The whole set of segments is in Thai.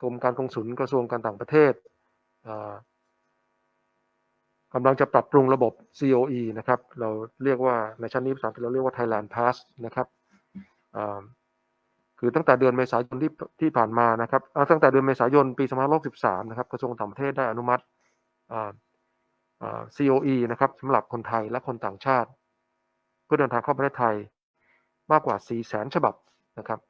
กรมการกงสุลกระทรวงการต่างประเทศกำลังจะปรับปรุงระบบ COE นะครับ เราเรียกว่าในชั้นนี้ภาษาอังกฤษเราเรียกว่า Thailand Pass นะครับคือตั้งแต่เดือนเมษายนที่ที่ผ่านมานะครับตั้งแต่เดือนเมษายนปี2563นะครับ กระทรวงต่างประเทศได้อนุมัติ COE นะครับสำหรับคนไทยและคนต่างชาติ เพื่อเดินทางเข้าประเทศไทยมากกว่า 400,000 ฉบับนะครับ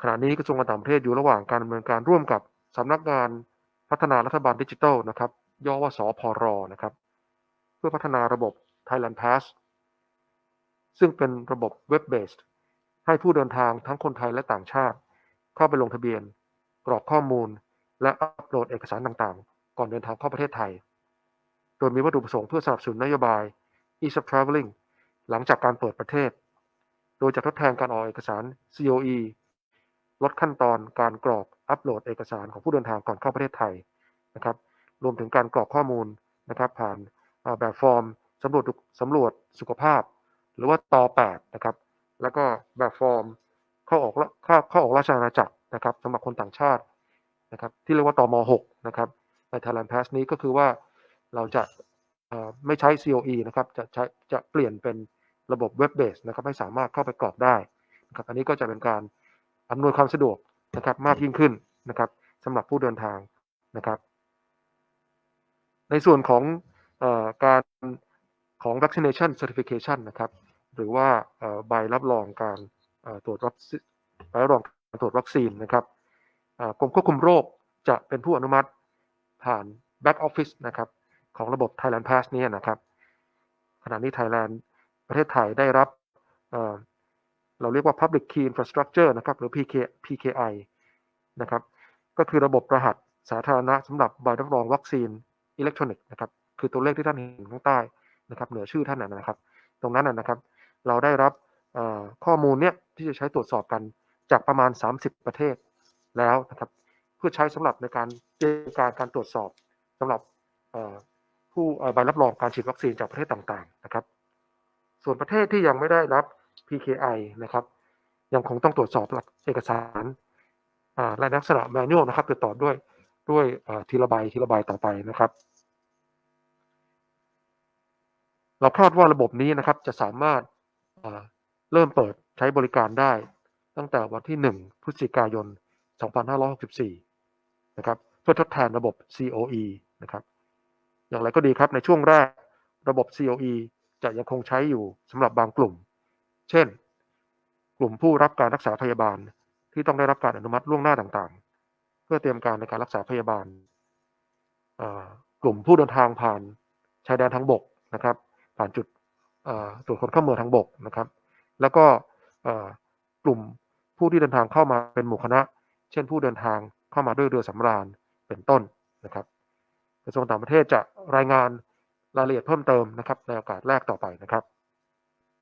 ขณะนี้กระทรวงการต่างประเทศอยู่ระหว่างการดำเนินการร่วมกับสำนักงานพัฒนารัฐบาลดิจิทัลนะครับ ย่อว่าสพรนะครับ เพื่อพัฒนาระบบ Thailand Pass ซึ่งเป็นระบบเว็บเบสให้ผู้เดินทางทั้งคนไทยและต่างชาติ เข้าไปลงทะเบียน กรอกข้อมูล และอัปโหลดเอกสารต่างๆ ก่อนเดินทางเข้าประเทศไทย โดยมีวัตถุประสงค์เพื่อสนับสนุนนโยบาย Ease of Traveling หลังจากการเปิดประเทศ โดยจะทดแทนการออกเอกสาร COE ลดขั้นตอนการกรอกอัปโหลดเอกสารของผู้เดินทางก่อนเข้าประเทศไทยนะครับรวมถึงการกรอกข้อมูลนะครับผ่านแบบฟอร์มสำรวจสำรวจสุขภาพ หรือว่าตอ8นะครับแล้วก็แบบฟอร์มเข้าออกเข้าเข้าออกราชอาณาจักรนะครับสำหรับคนต่างชาตินะครับที่เรียกว่าตอม6นะครับใน Thailand Pass นี้ก็คือว่าเราจะไม่ใช้ COE นะครับจะใช้จะเปลี่ยนเป็นระบบเว็บเบสนะครับให้สามารถเข้าไปกรอกได้นะครับอันนี้ก็จะเป็นการ อำนวยความสะดวกนะครับมากยิ่งขึ้นนะครับสำหรับผู้เดินทางนะครับ ในส่วนของออการของ vaccination certification นะครับ หรือว่าใบรับรองการตรวจวัคซีนใบรับรองการตรวจวัคซีนนะครับกรมควบคุมโรคจะเป็นผู้อนุมัติผ่าน back office นะครับของระบบ Thailand Pass นี้นะครับ ขณะนี้ Thailand ประเทศไทยได้รับ เราเรียกว่า Public Key Infrastructure นะครับหรือ PK PKI นะครับก็คือระบบรหัสสาธารณะสำหรับใบรับรองวัคซีนอิเล็กทรอนิกส์นะครับคือตัวเลขที่ท่านเห็นข้างใต้นะครับเหนือชื่อท่านนะนะครับ ตรงนั้นนะนะครับ เราได้รับข้อมูลเนี้ยที่จะใช้ตรวจสอบกันจากประมาณ 30 ประเทศแล้วนะครับ เพื่อใช้สำหรับในการเตรียมการการตรวจสอบสำหรับผู้ใบรับรองการฉีดวัคซีนจากประเทศต่างๆนะครับ ส่วนประเทศที่ยังไม่ได้รับ PKI นะครับ ยังคงต้องตรวจสอบหลักเอกสารและลักษณะแมนนวลนะครับติดต่อด้วยด้วยทีละใบทีละใบต่อไปนะครับ เราคาดว่าระบบนี้นะครับจะสามารถเริ่มเปิดใช้บริการได้ตั้งแต่วันที่ 1 พฤศจิกายน 2564 นะครับ เพื่อทดแทนระบบ COE นะครับ อย่างไรก็ดีครับในช่วงแรกระบบ COE จะยังคงใช้อยู่สำหรับบางกลุ่ม เช่น กลุ่มผู้รับการรักษาพยาบาลที่ต้องได้รับการอนุมัติล่วงหน้าต่างๆ เพื่อเตรียมการในการรักษาพยาบาล กลุ่มผู้เดินทางผ่านชายแดนทางบกนะครับ ผ่านจุดตรวจคนเข้าเมืองทางบกนะครับ แล้วก็กลุ่มผู้ที่เดินทางเข้ามาเป็นหมู่คณะ เช่น ผู้เดินทางเข้ามาด้วยเรือสำราญเป็นต้นนะครับกระทรวงต่างประเทศจะรายงานรายละเอียดเพิ่มเติมนะครับในโอกาสแรกต่อไปนะครับ